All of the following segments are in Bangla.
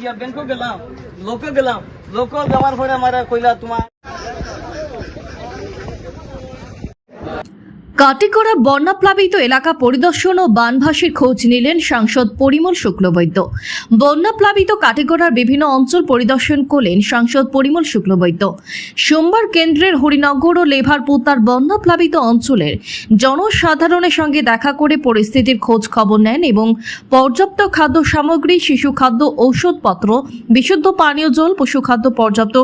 গিয়া ব্যাংকও গেলাম লোকে গেলাম। লোকে যাওয়ার পরে আমার কইলা তোমার কাটিগড়া বন্যাপ্লাবিত এলাকা পরিদর্শন ও বানভাসির খোঁজ নিলেন সাংসদ পরিমল শুক্লবৈদ্য। বন্যাপ্লাবিত কাটিগড়ার বিভিন্ন অঞ্চল পরিদর্শন করলেন সাংসদ পরিমল শুক্লবৈদ্য। সোমবার কেন্দ্রের হরিনগর ও লেভারপুতার বন্যাপ্লাবিত অঞ্চলের জনসাধারণের সঙ্গে দেখা করে পরিস্থিতির খোঁজ খবর নেন এবং পর্যাপ্ত খাদ্য সামগ্রী, শিশু খাদ্য, ঔষধপত্র, বিশুদ্ধ পানীয় জল পশুখাদ্য পর্যাপ্ত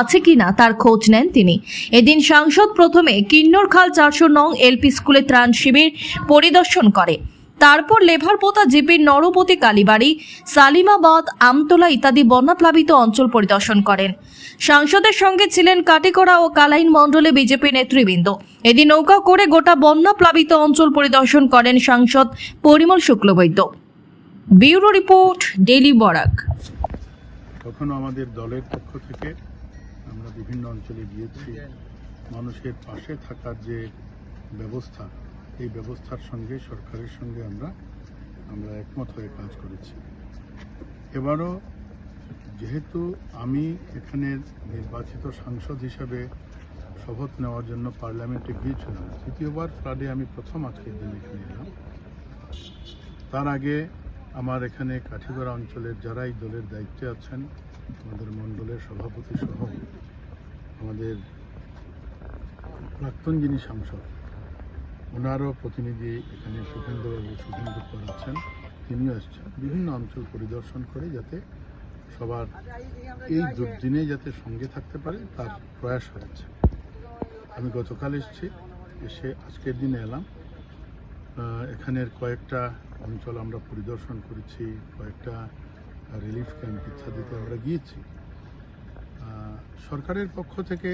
আছে কিনা তার খোঁজ নেন তিনি। এদিন সাংসদ প্রথমে কিন্নর খাল চারশো নং এলপি স্কুলে ত্রাণ শিবির পরিদর্শন করে। তারপর লেভারপোতা জিপির নরপতি কালীবাড়ি, সালিমাবাদ, আমতলা ইত্যাদি বন্যাপ্লাবিত অঞ্চল পরিদর্শন করেন। সাংসদের সঙ্গে ছিলেন কাটিকড়া ও কালাইন মণ্ডলে বিজেপি নেতৃবৃন্দ। এদিন নৌকা করে গোটা বন্যাপ্লাবিত অঞ্চল পরিদর্শন করেন সাংসদ Parimal Shuklabaidya. Bureau report daily Barak. কখনো আমাদের দলের পক্ষ থেকে আমরা বিভিন্ন অঞ্চলে গিয়েছি। মানুষের পাশে থাকার যে ব্যবস্থা, এই ব্যবস্থার সঙ্গে সরকারের সঙ্গে আমরা আমরা একমত হয়ে কাজ করেছি। এবারও যেহেতু আমি এখানের নির্বাচিত সাংসদ হিসাবে শপথ নেওয়ার জন্য পার্লামেন্টে গিয়েছিলাম, তৃতীয়বার ফ্লাডে আমি প্রথম আজকের দিন এখানে এলাম। তার আগে আমার এখানে কাঠিগড়া অঞ্চলের যারা এই দলের দায়িত্বে আছেন, আমাদের মণ্ডলের সভাপতি সহ আমাদের প্রাক্তন যিনি সাংসদ ওনারও প্রতিনিধি এখানে সুখেন্দ্রবাবু সুখেন্দ্র আছেন তিনিও এসছেন। বিভিন্ন অঞ্চল পরিদর্শন করে যাতে সবার এই দুর্দিনে যাতে সঙ্গে থাকতে পারে, তার প্রয়াস হয়েছে। আমি গতকাল এসেছি, এসে আজকের দিনে এলাম। এখানের কয়েকটা অঞ্চল আমরা পরিদর্শন করেছি, কয়েকটা রিলিফ ক্যাম্প ইত্যাদিতে আমরা গিয়েছি। সরকারের পক্ষ থেকে